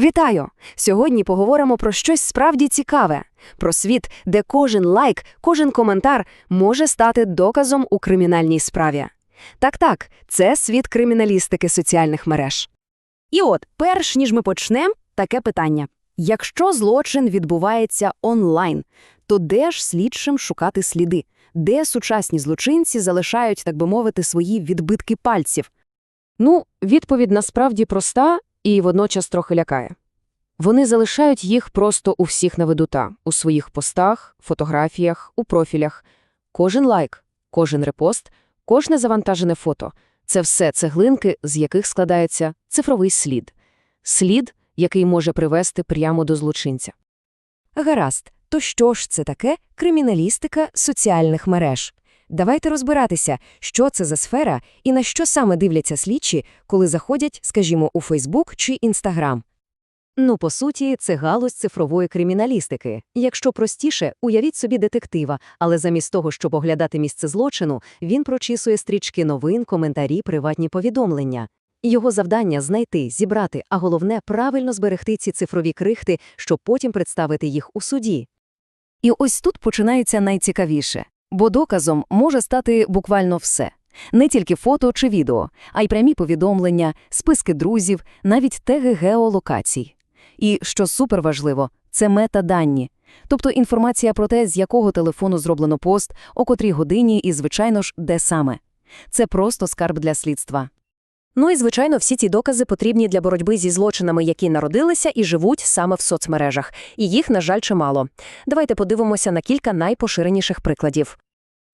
Вітаю! Сьогодні поговоримо про щось справді цікаве: про світ, де кожен лайк, кожен коментар може стати доказом у кримінальній справі. Так, так, це світ криміналістики соціальних мереж. І от, перш ніж ми почнемо, таке питання: якщо злочин відбувається онлайн, то де ж слідчим шукати сліди? Де сучасні злочинці залишають, так би мовити, свої відбитки пальців? Ну, відповідь насправді проста і водночас трохи лякає. Вони залишають їх просто у всіх на видута, у своїх постах, фотографіях, у профілях. Кожен лайк, кожен репост, кожне завантажене фото – це все цеглинки, з яких складається цифровий слід. Слід, який може привести прямо до злочинця. Гаразд, то що ж це таке криміналістика соціальних мереж? Давайте розбиратися, що це за сфера і на що саме дивляться слідчі, коли заходять, скажімо, у Фейсбук чи Інстаграм. Ну, по суті, це галузь цифрової криміналістики. Якщо простіше, уявіть собі детектива, але замість того, щоб оглядати місце злочину, він прочісує стрічки новин, коментарі, приватні повідомлення. Його завдання знайти, зібрати, а головне правильно зберегти ці цифрові крихти, щоб потім представити їх у суді. І ось тут починається найцікавіше. Бо доказом може стати буквально все. Не тільки фото чи відео, а й прямі повідомлення, списки друзів, навіть теги геолокацій. І, що суперважливо, це метадані. Тобто інформація про те, з якого телефону зроблено пост, о котрій годині і, звичайно ж, де саме. Це просто скарб для слідства. Ну і, звичайно, всі ці докази потрібні для боротьби зі злочинами, які народилися і живуть саме в соцмережах. І їх, на жаль, чимало. Давайте подивимося на кілька найпоширеніших прикладів.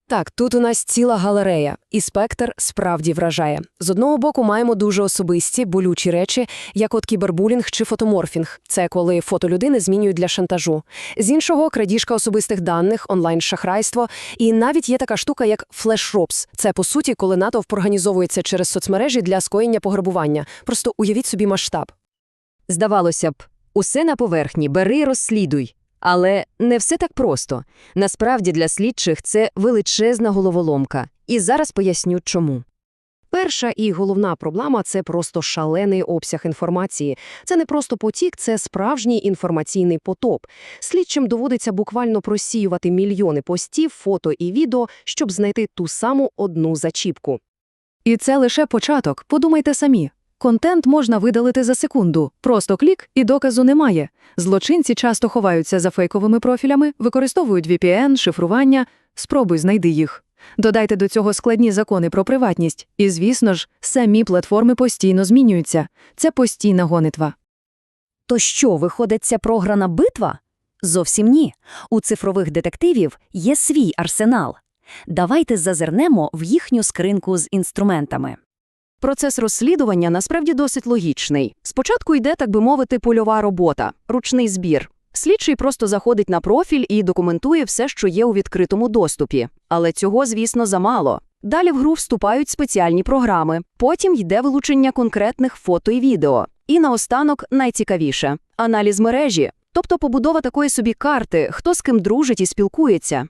Так, тут у нас ціла галерея, і спектр справді вражає. З одного боку, маємо дуже особисті, болючі речі, як от кібербулінг чи фотоморфінг. Це коли фото людини змінюють для шантажу. З іншого крадіжка особистих даних, онлайн-шахрайство. І навіть є така штука, як флешробс. Це по суті, коли натовп організовується через соцмережі для скоєння пограбування. Просто уявіть собі масштаб. Здавалося б, усе на поверхні, бери, розслідуй. Але не все так просто. Насправді для слідчих це величезна головоломка. І зараз поясню чому. Перша і головна проблема це просто шалений обсяг інформації. Це не просто потік, це справжній інформаційний потоп. Слідчим доводиться буквально просіювати мільйони постів, фото і відео, щоб знайти ту саму одну зачіпку. І це лише початок, подумайте самі. Контент можна видалити за секунду, просто клік і доказу немає. Злочинці часто ховаються за фейковими профілями, використовують VPN, шифрування. Спробуй знайди їх. Додайте до цього складні закони про приватність. І, звісно ж, самі платформи постійно змінюються. Це постійна гонитва. То що, виходить, ця програна битва? Зовсім ні. У цифрових детективів є свій арсенал. Давайте зазирнемо в їхню скринку з інструментами. Процес розслідування насправді досить логічний. Спочатку йде, так би мовити, польова робота, ручний збір. Слідчий просто заходить на профіль і документує все, що є у відкритому доступі. Але цього, звісно, замало. Далі в гру вступають спеціальні програми, потім йде вилучення конкретних фото і відео. І наостанок найцікавіше аналіз мережі, тобто побудова такої собі карти, хто з ким дружить і спілкується.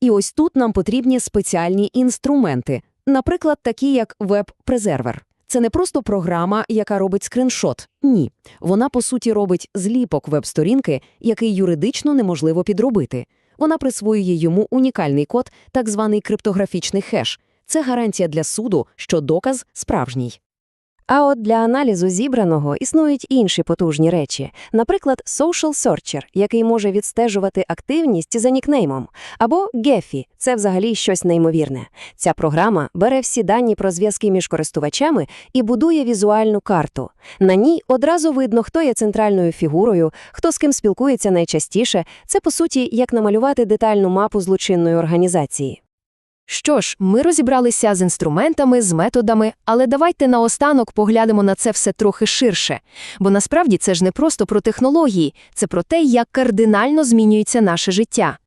І ось тут нам потрібні спеціальні інструменти, наприклад, такі як веб-презервер. Це не просто програма, яка робить скриншот. Ні. Вона, по суті, робить зліпок веб-сторінки, який юридично неможливо підробити. Вона присвоює йому унікальний код, так званий криптографічний хеш. Це гарантія для суду, що доказ справжній. А от для аналізу зібраного існують інші потужні речі, наприклад, Social Searcher, який може відстежувати активність за нікнеймом, або Gephi – це взагалі щось неймовірне. Ця програма бере всі дані про зв'язки між користувачами і будує візуальну карту. На ній одразу видно, хто є центральною фігурою, хто з ким спілкується найчастіше. Це, по суті, як намалювати детальну мапу злочинної організації. Що ж, ми розібралися з інструментами, з методами, але давайте наостанок поглянемо на це все трохи ширше. Бо насправді це ж не просто про технології, це про те, як кардинально змінюється наше життя.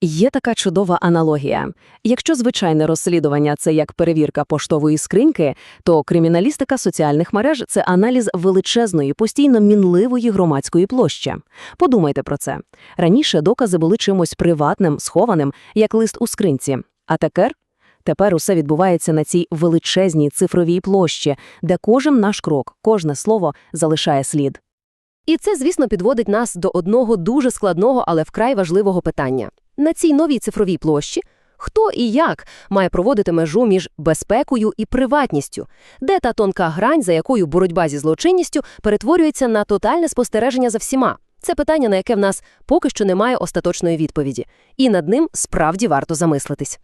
Є така чудова аналогія. Якщо звичайне розслідування це як перевірка поштової скриньки, то криміналістика соціальних мереж це аналіз величезної, постійно мінливої громадської площі. Подумайте про це. Раніше докази були чимось приватним, схованим, як лист у скринці. А тепер? Тепер усе відбувається на цій величезній цифровій площі, де кожен наш крок, кожне слово залишає слід. І це, звісно, підводить нас до одного дуже складного, але вкрай важливого питання. На цій новій цифровій площі хто і як має проводити межу між безпекою і приватністю? Де та тонка грань, за якою боротьба зі злочинністю перетворюється на тотальне спостереження за всіма? Це питання, на яке в нас поки що немає остаточної відповіді. І над ним справді варто замислитись.